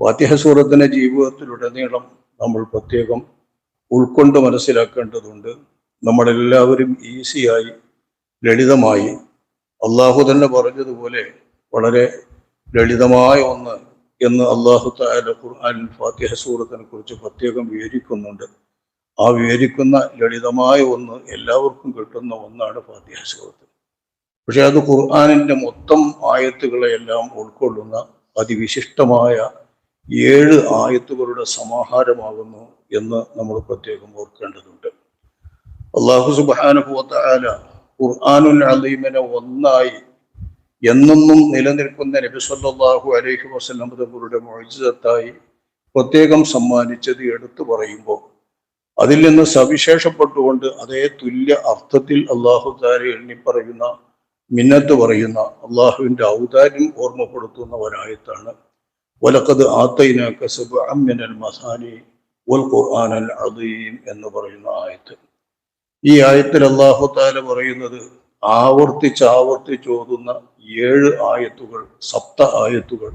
ഫാത്തിഹ സൂറത്തിനെ ജീവിതത്തിലുടനീളം നമ്മൾ പ്രത്യേകം ഉൾക്കൊണ്ട് മനസ്സിലാക്കേണ്ടതുണ്ട്. നമ്മളെല്ലാവരും ഈസിയായി ലളിതമായി അള്ളാഹു തന്നെ പറഞ്ഞതുപോലെ വളരെ ലളിതമായ ഒന്ന് എന്ന് അള്ളാഹു താല ഖുർആൻ ഫാത്തിഹ സൂറത്തിനെ കുറിച്ച് പ്രത്യേകം വിവരിക്കുന്നുണ്ട്. ആ വിവരിക്കുന്ന ലളിതമായ ഒന്ന് എല്ലാവർക്കും കിട്ടുന്ന ഒന്നാണ് ഫാത്തിഹ സൂറത്ത് പക്ഷേ അത് ഖുർആാനിന്റെ മൊത്തം ആയത്തുകളെയെല്ലാം ഉൾക്കൊള്ളുന്ന അതിവിശിഷ്ടമായ ഏഴ് ആയത്തുകളുടെ സമാഹാരമാകുന്നു എന്ന് നമ്മൾ പ്രത്യേകം ഓർക്കേണ്ടതുണ്ട്. അള്ളാഹു സുബാനുഭവത്തായ ഖുർആാനുൽ അലീമിനെ ഒന്നായി എന്നൊന്നും നിലനിൽക്കുന്ന നബി സല്ലല്ലാഹു അലൈഹി വസല്ലം തങ്ങളുടെ മൊഴിജത്തായി പ്രത്യേകം സമ്മാനിച്ചത് എടുത്തു പറയുമ്പോൾ അതിൽ നിന്ന് സവിശേഷപ്പെട്ടുകൊണ്ട് അതേ തുല്യ അർത്ഥത്തിൽ അള്ളാഹു താര എണ്ണി പറയുന്ന മിന്നത്ത് പറയുന്ന അള്ളാഹുവിന്റെ ഔദാര്യം ഓർമ്മപ്പെടുത്തുന്ന ഒരായത്താണ് വലക്കത് ആത്തൈനാക്ക സബ്അം മിനൽ മസാനി വൽ ഖുർആൻ അൽ എന്ന് പറയുന്ന ആയത്ത്. ഈ ആയത്തിൽ അള്ളാഹു താല പറയുന്നത് ആവർത്തിച്ച് ആവർത്തിച്ച് ഓതുന്ന ഏഴ് ആയത്തുകൾ സപ്ത ആയത്തുകൾ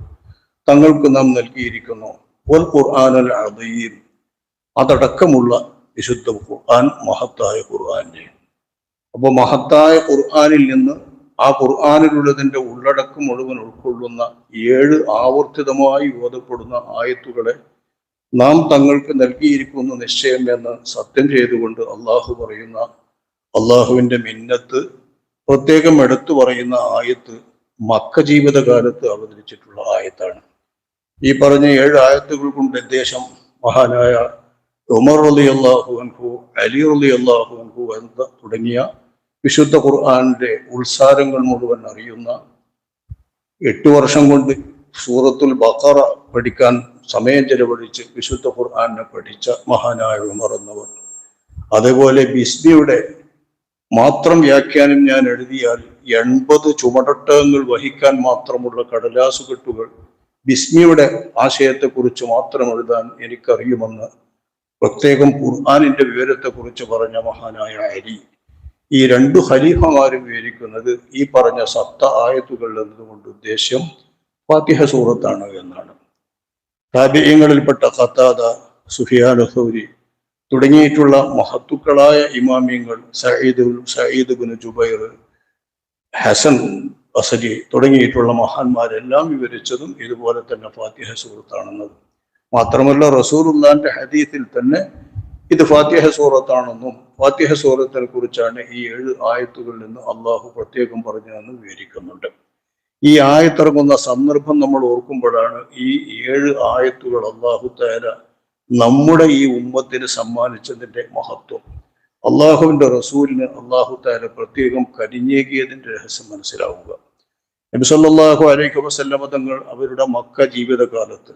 തങ്ങൾക്ക് നാം നൽകിയിരിക്കുന്നു. വൽ ഖുർആൻ അൽ അതടക്കമുള്ള വിശുദ്ധ ഖുർആൻ മഹത്തായ ഖുർആനെ അപ്പോൾ മഹത്തായ ഖുർആനിൽ നിന്ന് ആ ഖുർആാനിലുള്ളതിന്റെ ഉള്ളടക്കം മുഴുവൻ ഉൾക്കൊള്ളുന്ന ഏഴ് ആവർത്തിതമായി ഓതപ്പെടുന്ന ആയത്തുകളെ നാം തങ്ങൾക്ക് നൽകിയിരിക്കുന്ന നിശ്ചയം എന്ന് സത്യം ചെയ്തുകൊണ്ട് അള്ളാഹു പറയുന്ന അള്ളാഹുവിന്റെ മിന്നത്ത് പ്രത്യേകം എടുത്തു പറയുന്ന ആയത്ത് മക്ക ജീവിതകാലത്ത് അവതരിച്ചിട്ടുള്ള ആയത്താണ്. ഈ പറഞ്ഞ ഏഴ് ആയത്തുകൾ കൊണ്ട് ഉദ്ദേശം മഹാനായ ഉമർ അലി അള്ളാഹു അൻഹു അലി അലി അള്ളാഹു അൻഹു എന്ന തുടങ്ങിയ വിശുദ്ധ ഖുർആാനിന്റെ ഉത്സാരങ്ങൾ മുഴുവൻ അറിയുന്ന എട്ട് വർഷം കൊണ്ട് സൂറത്തുൽ ബക്കറ പഠിക്കാൻ സമയം ചെലവഴിച്ച് വിശുദ്ധ ഖുർആാനെ പഠിച്ച മഹാനായ ഉമർ അതേപോലെ ബിസ്ബിയുടെ മാത്രം വ്യാഖ്യാനം ഞാൻ എഴുതിയാൽ എൺപത് ചുമടട്ടകങ്ങൾ വഹിക്കാൻ മാത്രമുള്ള കടലാസു കെട്ടുകൾ ബിസ്മിയുടെ ആശയത്തെക്കുറിച്ച് മാത്രം എഴുതാൻ എനിക്കറിയുമെന്ന് പ്രത്യേകം ഖുർആാനിന്റെ വിവരത്തെക്കുറിച്ച് പറഞ്ഞ മഹാനായ അലി. ഈ രണ്ടു ഖലീഫമാരും വിവരിക്കുന്നത് ഈ പറഞ്ഞ സപ്ത ആയത്തുകൾ എന്നതുകൊണ്ട് ഉദ്ദേശ്യം ഫാത്തിഹ സൂറത്താണ് എന്നാണ്. താബിയങ്ങളിൽപ്പെട്ട ഖത്താദ സുഫിയാൻ സൗരി തുടങ്ങിയിട്ടുള്ള മഹത്തുക്കളായ ഇമാമിയങ്ങൾ Sayyid Sayyid bin Jubair Hasan Azhari തുടങ്ങിയിട്ടുള്ള മഹാന്മാരെല്ലാം വിവരിച്ചതും ഇതുപോലെ തന്നെ ഫാത്തിഹ സൂറത്താണെന്നത്. മാത്രമല്ല റസൂറുല്ലാന്റെ ഹദീത്തിൽ തന്നെ ഇത് ഫാത്തിഹ സൂറത്താണെന്നും ഫാത്തിഹ സൂറത്തിനെ കുറിച്ചാണ് ഈ ഏഴ് ആയത്തുകളിൽ നിന്ന് അള്ളാഹു പ്രത്യേകം പറഞ്ഞതെന്ന് വിവരിക്കുന്നുണ്ട്. ഈ ആയത്തിറങ്ങുന്ന സന്ദർഭം നമ്മൾ ഓർക്കുമ്പോഴാണ് ഈ ഏഴ് ആയത്തുകൾ അള്ളാഹു താര നമ്മുടെ ഈ ഉമ്മത്തിന് സമ്മാനിച്ചതിന്റെ മഹത്വം. അള്ളാഹുവിന്റെ റസൂലിന് അള്ളാഹു താര പ്രത്യേകം കരിഞ്ഞേകിയതിന്റെ രഹസ്യം മനസ്സിലാവുക. നബിസല്ലാഹു അലൈഹി വസല്ലമ തങ്ങൾ അവരുടെ മക്ക ജീവിതകാലത്ത്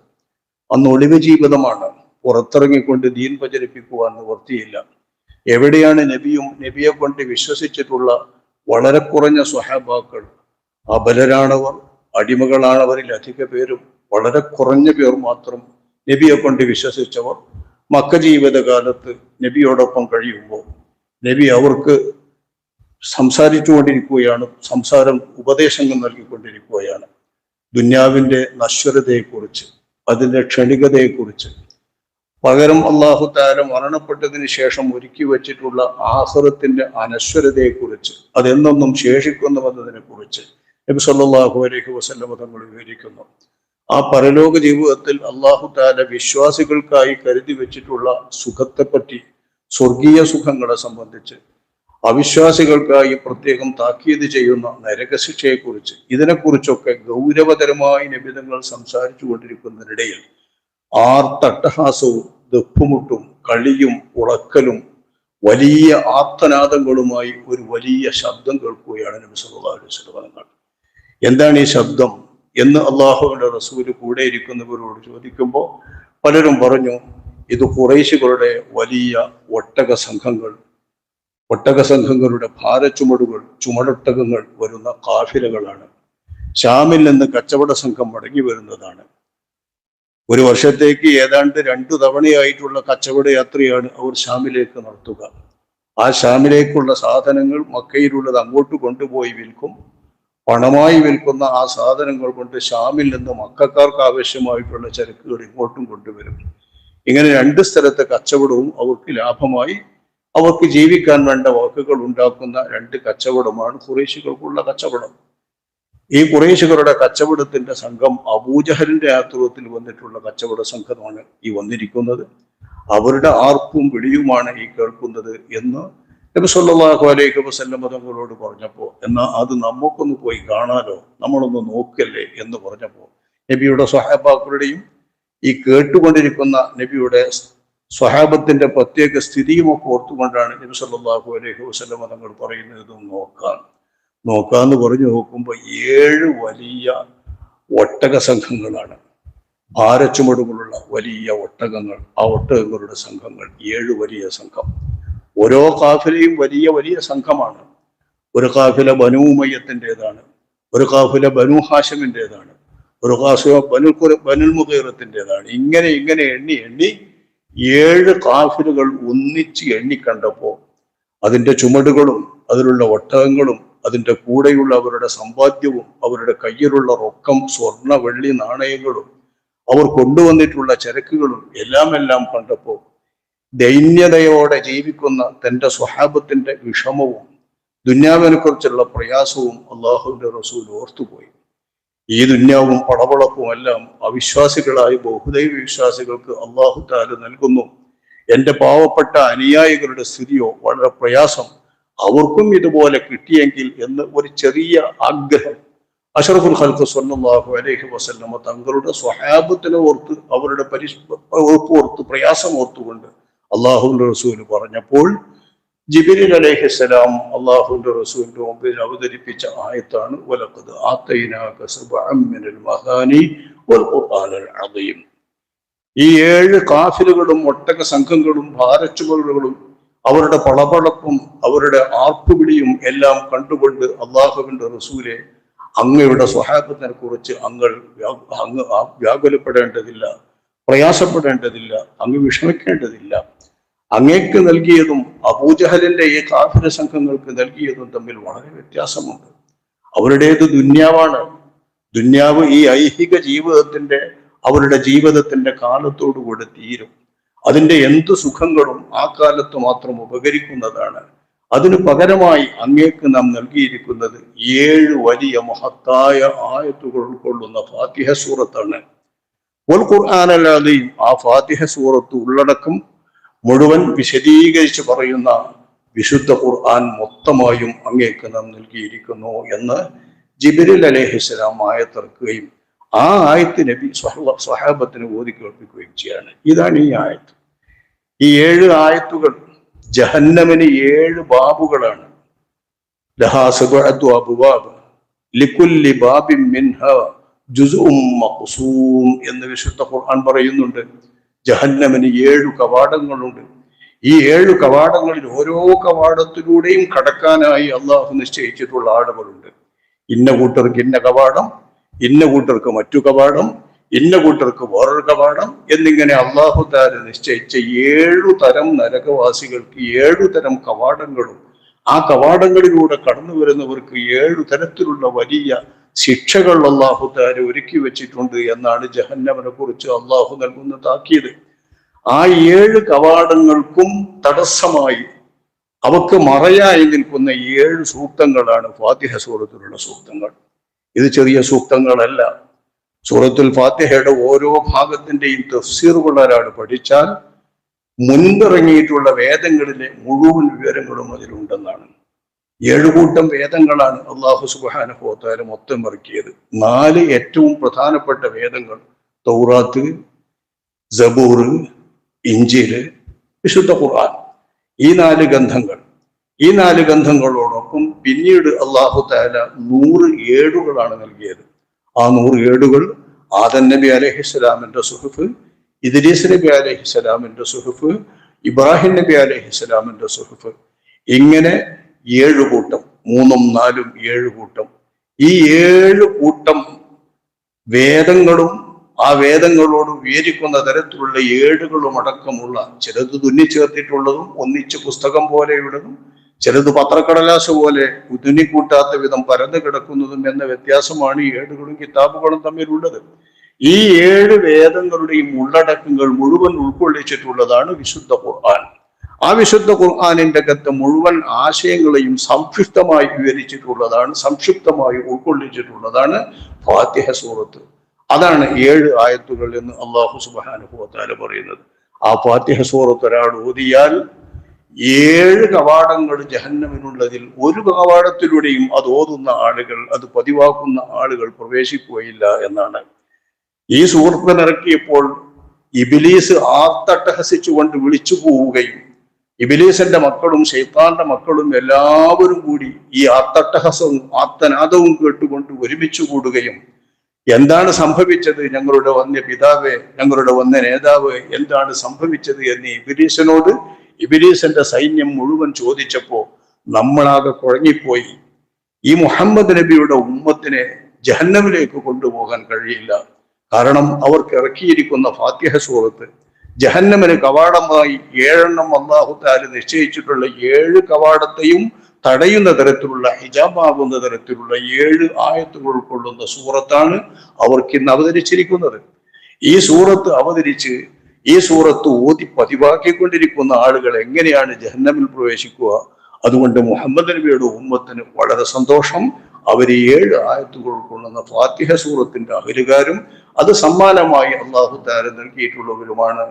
അന്ന് ഒളിവ് ജീവിതമാണ്. പുറത്തിറങ്ങിക്കൊണ്ട് ദീൻ പ്രചരിപ്പിക്കുവാൻ നിവർത്തിയില്ല എവിടെയാണ് നബിയും നബിയെ കൊണ്ട് വിശ്വസിച്ചിട്ടുള്ള വളരെ കുറഞ്ഞ സ്വഹാബാക്കൾ? അബലരാണവർ അടിമകളാണവരിൽ അധിക പേരും വളരെ കുറഞ്ഞ പേർ മാത്രം നബിയെ കൊണ്ട് വിശ്വസിച്ചവർ. മക്ക ജീവിതകാലത്ത് നബിയോടൊപ്പം കഴിയുമ്പോൾ നബി അവർക്ക് സംസാരിച്ചുകൊണ്ടിരിക്കുകയാണ് സംസാരം ഉപദേശങ്ങൾ നൽകിക്കൊണ്ടിരിക്കുകയാണ്. ദുന്യാവിന്റെ നശ്വരതയെക്കുറിച്ച് അതിന്റെ ക്ഷണികതയെക്കുറിച്ച് പകരം അള്ളാഹു താര മരണപ്പെട്ടതിന് ശേഷം ഒരുക്കി വച്ചിട്ടുള്ള ആഹ്റത്തിന്റെ അനശ്വരതയെക്കുറിച്ച് അതെന്നൊന്നും ശേഷിക്കുന്നുവെന്നതിനെ കുറിച്ച് നബി സല്ലാഹു അലൈഹി വസല്ലമ തങ്ങൾ വിവരിക്കുന്നു. ആ പരലോക ജീവിതത്തിൽ അള്ളാഹു താല വിശ്വാസികൾക്കായി കരുതി വെച്ചിട്ടുള്ള സുഖത്തെപ്പറ്റി സ്വർഗീയ സുഖങ്ങളെ സംബന്ധിച്ച് അവിശ്വാസികൾക്കായി പ്രത്യേകം താക്കീത് ചെയ്യുന്ന നരകശിക്ഷയെക്കുറിച്ച് ഇതിനെക്കുറിച്ചൊക്കെ ഗൗരവതരമായി നിബിധങ്ങൾ സംസാരിച്ചു കൊണ്ടിരിക്കുന്നതിനിടയിൽ ആർത്തട്ടഹാസവും ദുഃഖമുട്ടും കളിയും ഉളക്കലും വലിയ ആർത്തനാദങ്ങളുമായി ഒരു വലിയ ശബ്ദം കേൾക്കുകയാണ് നബി സല്ലല്ലാഹു അലൈഹി വസല്ലം എന്താണ് ഈ ശബ്ദം എന്ന് അള്ളാഹുവിന്റെ റസൂൽ കൂടെ ഇരിക്കുന്നവരോട് ചോദിക്കുമ്പോൾ പലരും പറഞ്ഞു ഇത് കുറേശികളുടെ വലിയ ഒട്ടക സംഘങ്ങൾ ഒട്ടക സംഘങ്ങളുടെ ഭാരച്ചുമടുകൾ ചുമടൊട്ടകങ്ങൾ വരുന്ന കാഫിലകളാണ്. ഷാമിൽ നിന്ന് കച്ചവട സംഘം മടങ്ങി വരുന്നതാണ്. ഒരു വർഷത്തേക്ക് ഏതാണ്ട് രണ്ടു തവണയായിട്ടുള്ള കച്ചവട യാത്രയാണ് അവർ ഷാമിലേക്ക് നടത്തുക. ആ ഷാമിലേക്കുള്ള സാധനങ്ങൾ മക്കയിലുള്ളത് അങ്ങോട്ട് കൊണ്ടുപോയി വിൽക്കും. പണമായി വിൽക്കുന്ന ആ സാധനങ്ങൾ കൊണ്ട് ഷാമിൽ നിന്ന് മക്കാർക്ക് ആവശ്യമായിട്ടുള്ള ചരക്കുകൾ ഇങ്ങോട്ടും കൊണ്ടുവരും. ഇങ്ങനെ രണ്ട് സ്ഥലത്തെ കച്ചവടവും അവർക്ക് ലാഭമായി. അവർക്ക് ജീവിക്കാൻ വേണ്ട വാക്കുകൾ ഉണ്ടാക്കുന്ന രണ്ട് കച്ചവടമാണ് കുറേശികൾക്കുള്ള കച്ചവടം. ഈ കുറേശികളുടെ കച്ചവടത്തിന്റെ സംഘം അബൂജഹലിന്റെ നേതൃത്വത്തിൽ വന്നിട്ടുള്ള കച്ചവട സംഘമാണ് ഈ വന്നിരിക്കുന്നത്. അവരുടെ ആർപ്പും വിളിയുമാണ് ഈ കേൾക്കുന്നത് എന്ന് നബി സല്ലല്ലാഹു അലൈഹി വസല്ലം തങ്ങളോട് പറഞ്ഞപ്പോൾ എന്നാൽ അത് നമുക്കൊന്ന് പോയി കാണാലോ നമ്മളൊന്ന് നോക്കല്ലേ എന്ന് പറഞ്ഞപ്പോൾ നബിയുടെ സ്വഹാബാക്കളുടെയും ഈ കേട്ടുകൊണ്ടിരിക്കുന്ന നബിയുടെ സ്വഹാബത്തിന്റെ പ്രത്യേക സ്ഥിതിയും ഒക്കെ ഓർത്തുകൊണ്ടാണ് നബി സല്ലല്ലാഹു അലൈഹി വസല്ലം തങ്ങൾ പറയുന്നത് നോക്കാൻ നോക്കാന്ന് പറഞ്ഞു നോക്കുമ്പോൾ ഏഴ് വലിയ ഒട്ടക സംഘങ്ങളാണ്. ഭാരച്ചുമടുകളുള്ള വലിയ ഒട്ടകങ്ങൾ ആ ഒട്ടകങ്ങളുടെ സംഘങ്ങൾ ഏഴ് വലിയ സംഘം. ഓരോ കാഫിലയും വലിയ വലിയ സംഘമാണ്. ഒരു കാഫില ബനു ഉമയ്യത്തിന്റെതാണ് ഒരു കാഫില ബനു ഹാഷമിന്റെതാണ് ഒരു കാഫില ബനു ബനുൽ മുഖീറത്തിന്റെതാണ് ഇങ്ങനെ ഇങ്ങനെ എണ്ണി എണ്ണി ഏഴ് കാഫിലുകൾ ഒന്നിച്ച് എണ്ണിക്കണ്ടപ്പോൾ അതിന്റെ ചുമടുകളും അതിലുള്ള ഒട്ടകങ്ങളും അതിന്റെ കൂടെയുള്ള അവരുടെ സമ്പാദ്യവും അവരുടെ കയ്യിലുള്ള റൊക്കം സ്വർണ വെള്ളി നാണയങ്ങളും അവർ കൊണ്ടുവന്നിട്ടുള്ള ചരക്കുകളും എല്ലാം എല്ലാം കണ്ടപ്പോൾ ദൈന്യതയോടെ ജീവിക്കുന്ന തന്റെ സ്വഹാബത്തിന്റെ വിഷമവും ദുന്യാവിനെ കുറിച്ചുള്ള പ്രയാസവും അള്ളാഹുവിന്റെ റസൂൽ ഓർത്തുപോയി. ഈ ദുന്യാവും പടവളപ്പും എല്ലാം അവിശ്വാസികളായി ബഹുദൈവ വിശ്വാസികൾക്ക് അള്ളാഹു താൽ നൽകുന്നു. എന്റെ പാവപ്പെട്ട അനുയായികളുടെ സ്ഥിതിയോ വളരെ പ്രയാസം. അവർക്കും ഇതുപോലെ കിട്ടിയെങ്കിൽ എന്ന് ഒരു ചെറിയ ആഗ്രഹം. അഷറഫുൽ ഖൽക്ക് സ്വല്ലല്ലാഹു അലൈഹി വസല്ലമ തങ്ങളുടെ സ്വഹാബത്തിനെ ഓർത്ത് അവരുടെ പരിശ് ഓർത്ത് പ്രയാസം ഓർത്തുകൊണ്ട് അള്ളാഹുവിന്റെ റസൂൽ പറഞ്ഞപ്പോൾ ജിബിരിൽ അലൈഹിസ്സലാം അള്ളാഹുവിന്റെ റസൂലിന്റെ മുമ്പിൽ അവതരിപ്പിച്ച ആയത്താണ് വലക്കത് ആത്തൈനാ കസബ് മിനൽ മഹാനി വൽ ഖുർആനൽ അദീം. ഈ ഏഴ് കാഫിലുകളും ഒട്ടക സംഘങ്ങളും ഭാരച്ചുമലുകളും അവരുടെ പളപളപ്പും അവരുടെ ആർപ്പുവിളിയും എല്ലാം കണ്ടുകൊണ്ട് അള്ളാഹുവിന്റെ റസൂലെ അങ്ങയുടെ സ്വഹാബത്തിനെ കുറിച്ച് അങ്ങൾ അങ്ങ് വ്യാകുലപ്പെടേണ്ടതില്ല പ്രയാസപ്പെടേണ്ടതില്ല അങ്ങ് വിഷമിക്കേണ്ടതില്ല. അങ്ങേക്ക് നൽകിയതും അബൂജഹലിന്റെ ഈ കാഫിര സംഘങ്ങൾക്ക് നൽകിയതും തമ്മിൽ വളരെ വ്യത്യാസമുണ്ട്. അവരുടേത് ദുന്യാവാണ്. ദുന്യാവ് ഈ ഐഹിക ജീവിതത്തിന്റെ അവരുടെ ജീവിതത്തിന്റെ കാലത്തോടു കൂടെ തീരും. അതിന്റെ എന്തു സുഖങ്ങളും ആ കാലത്ത് മാത്രം ഉപകരിക്കുന്നതാണ്. അതിനു പകരമായി അങ്ങേക്ക് നാം നൽകിയിരിക്കുന്നത് ഏഴ് വലിയ മഹത്തായ ആയത്തുകൾ ഉൾക്കൊള്ളുന്ന ഫാത്തിഹ സൂറത്താണ്. വൽ ഖുർആൻ അല്ലാതെയും ആ ഫാത്തിഹ സൂറത്ത് ഉള്ളടക്കം മുഴുവൻ വിശദീകരിച്ച് പറയുന്ന വിശുദ്ധ ഖുർആൻ മൊത്തമായും അങ്ങേക്ക് നാം നൽകിയിരിക്കുന്നു എന്ന് ജിബിരിൽ അലഹിസ്സലാം ആയത്തിറക്കുകയും ആ ആയത്ത് നബി സ്വഹ- സ്വഹാബത്തിന് ഓതി കേൾപ്പിക്കുകയും ചെയ്യാണ്. ഇതാണ് ഈ ആയത്ത്. ഈ ഏഴ് ആയത്തുകൾ ജഹന്നമിന് ഏഴ് ബാബുകളാണ്. എന്ന് വിശുദ്ധ ഖുർആൻ പറയുന്നുണ്ട്. ജഹന്നമിന് ഏഴു കവാടങ്ങളുണ്ട്. ഈ ഏഴു കവാടങ്ങളിൽ ഓരോ കവാടത്തിലൂടെയും കടക്കാനായി അള്ളാഹു നിശ്ചയിച്ചിട്ടുള്ള ആളുകളുണ്ട്. ഇന്ന കൂട്ടർക്ക് ഇന്ന കവാടം ഇന്ന കൂട്ടർക്ക് മറ്റു കവാടം ഇന്ന കൂട്ടർക്ക് വേറൊരു കവാടം എന്നിങ്ങനെ അള്ളാഹു താര നിശ്ചയിച്ച ഏഴു തരം നരകവാസികൾക്ക് ഏഴു തരം കവാടങ്ങളും ആ കവാടങ്ങളിലൂടെ കടന്നു വരുന്നവർക്ക് ഏഴു തരത്തിലുള്ള വലിയ ശിക്ഷകൾ അള്ളാഹു താര ഒരുക്കി വെച്ചിട്ടുണ്ട് എന്നാണ് ജഹന്നമനെ കുറിച്ച് അള്ളാഹു നൽകുന്ന താക്കീത്. ആ ഏഴ് കവാടങ്ങൾക്കും തടസ്സമായി അവക്ക് മറയായി നിൽക്കുന്ന ഏഴ് സൂക്തങ്ങളാണ് ഫാത്തിഹ സൂറത്തിലുള്ള സൂക്തങ്ങൾ. ഇത് ചെറിയ സൂക്തങ്ങളല്ല. സൂറത്തുൽ ഫാത്തിഹയുടെ ഓരോ ഭാഗത്തിന്റെയും തഫ്സീറുകൾ പഠിച്ചാൽ മുൻപിറങ്ങിയിട്ടുള്ള വേദങ്ങളിലെ മുഴുവൻ വിവരങ്ങളും അതിലുണ്ടെന്നാണ്. ഏഴുകൂട്ടം വേദങ്ങളാണ് അള്ളാഹു സുബാനുഭവത്താൽ മൊത്തം ഇറക്കിയത്. നാല് ഏറ്റവും പ്രധാനപ്പെട്ട വേദങ്ങൾ തൗറാത്ത് ജബൂർ ഇഞ്ചിൽ വിശുദ്ധ ഖുർആൻ. ഈ നാല് ഗന്ധങ്ങൾ ഈ നാല് ഗന്ധങ്ങളോടൊപ്പം പിന്നീട് അള്ളാഹു താല നൂറ് ഏടുകളാണ് നൽകിയത്. ആ നൂറ് ഏടുകൾ ആദൻ നബി അലഹിസ്സലാമിന്റെ സുഹഫ് ഇദ്രീസ് നബി അലഹിസ്സലാമിന്റെ സുഹഫ് ഇബ്രാഹിം നബി അലഹിസ്സലാമിന്റെ സുഹഫ്. ഇങ്ങനെ ഏഴ് കൂട്ടം മൂന്നും നാലും ഏഴ് കൂട്ടം. ഈ ഏഴ് കൂട്ടം വേദങ്ങളും ആ വേദങ്ങളോട് വിവരിക്കുന്ന തരത്തിലുള്ള ഏടുകളും അടക്കമുള്ള ചിലത് തുന്നിച്ചേർത്തിട്ടുള്ളതും ഒന്നിച്ച് പുസ്തകം പോലെയുള്ളതും ചിലത് പത്രക്കടലാസ് പോലെ ഉതുനിക്കൂട്ടാത്ത വിധം പരന്നു കിടക്കുന്നതും എന്ന വ്യത്യാസമാണ് ഈ ഏടുകളും കിതാബുകളും തമ്മിലുള്ളത്. ഈ ഏഴ് വേദങ്ങളുടെയും ഉള്ളടക്കങ്ങൾ മുഴുവൻ ഉൾക്കൊള്ളിച്ചിട്ടുള്ളതാണ് വിശുദ്ധ ഖുർആൻ. ആ വിശുദ്ധ ഖുർആാനിന്റെ അകത്ത് മുഴുവൻ ആശയങ്ങളെയും സംക്ഷിപ്തമായി വിവരിച്ചിട്ടുള്ളതാണ് സംക്ഷിപ്തമായി ഉൾക്കൊള്ളിച്ചിട്ടുള്ളതാണ് ഫാത്തിഹ സൂറത്ത്. അതാണ് ഏഴ് ആയത്തുകൾ എന്ന് അള്ളാഹു സുബാനുഭവത്താൽ പറയുന്നത്. ആ ഫാത്തിഹ സൂറത്ത് ഒരാൾ ഓതിയാൽ ഏഴ് കവാടങ്ങൾ ജഹന്നമിനുള്ളതിൽ ഒരു കവാടത്തിലൂടെയും അത് ഓതുന്ന ആളുകൾ അത് പതിവാക്കുന്ന ആളുകൾ പ്രവേശിക്കുകയില്ല എന്നാണ്. ഈ സുഹൃത്തിനിറക്കിയപ്പോൾ ഇബിലീസ് ആർത്തട്ടഹസിച്ചുകൊണ്ട് വിളിച്ചു പോവുകയും ഇബിലീസിന്റെ മക്കളും ഷെയ്ത്താന്റെ മക്കളും എല്ലാവരും കൂടി ഈ ആർത്തട്ടഹസവും ആർത്തനാദവും കേട്ടുകൊണ്ട് ഒരുമിച്ച് കൂടുകയും എന്താണ് സംഭവിച്ചത്? ഞങ്ങളുടെ വന്ന പിതാവ് ഞങ്ങളുടെ വന്ന നേതാവ് എന്താണ് സംഭവിച്ചത് എന്ന് ഇബിലീസിനോട് ഇബിലീസിന്റെ സൈന്യം മുഴുവൻ ചോദിച്ചപ്പോ നമ്മളാകെ കുഴങ്ങിപ്പോയി. ഈ മുഹമ്മദ് നബിയുടെ ഉമ്മത്തിനെ ജഹന്നമിലേക്ക് കൊണ്ടുപോകാൻ കഴിയില്ല. കാരണം അവർക്ക് ഇറക്കിയിരിക്കുന്ന ഫാത്തിഹ സൂറത്ത് ജഹന്നമിന് കവാടമായി ഏഴെണ്ണം അള്ളാഹു താൽ നിശ്ചയിച്ചിട്ടുള്ള ഏഴ് കവാടത്തെയും തടയുന്ന തരത്തിലുള്ള ഹിജാബാകുന്ന തരത്തിലുള്ള ഏഴ് ആയത്തുകൾ ഉൾക്കൊള്ളുന്ന സൂറത്താണ് അവർക്ക് ഇന്ന് അവതരിച്ചിരിക്കുന്നത്. ഈ സൂറത്ത് അവതരിച്ച് ഈ സൂറത്ത് ഓതി പതിവാക്കിക്കൊണ്ടിരിക്കുന്ന ആളുകൾ എങ്ങനെയാണ് ജഹന്നമിൽ പ്രവേശിക്കുക? അതുകൊണ്ട് മുഹമ്മദ് നബിയുടെ ഉമ്മത്തിന് വളരെ സന്തോഷം. അവർ ഏഴ് ആയത്തുകൾ കൊള്ളുന്ന ഫാത്തിഹ സൂറത്തിന്റെ അഹലുകാരും അത് സമ്മാനമായി അള്ളാഹു താര നൽകിയിട്ടുള്ളവരുമാണ്.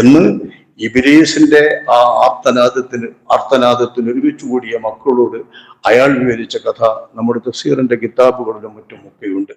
എന്ന് ഇബിലീസിന്റെ ആ ആർത്തനാദത്തിന് ആർത്തനാദത്തിന് ഒരുമിച്ച് കൂടിയ മക്കളോട് അയാൾ വിവരിച്ച കഥ നമ്മുടെ തസീറിന്റെ കിതാബുകളിലും മറ്റും ഒക്കെയുണ്ട്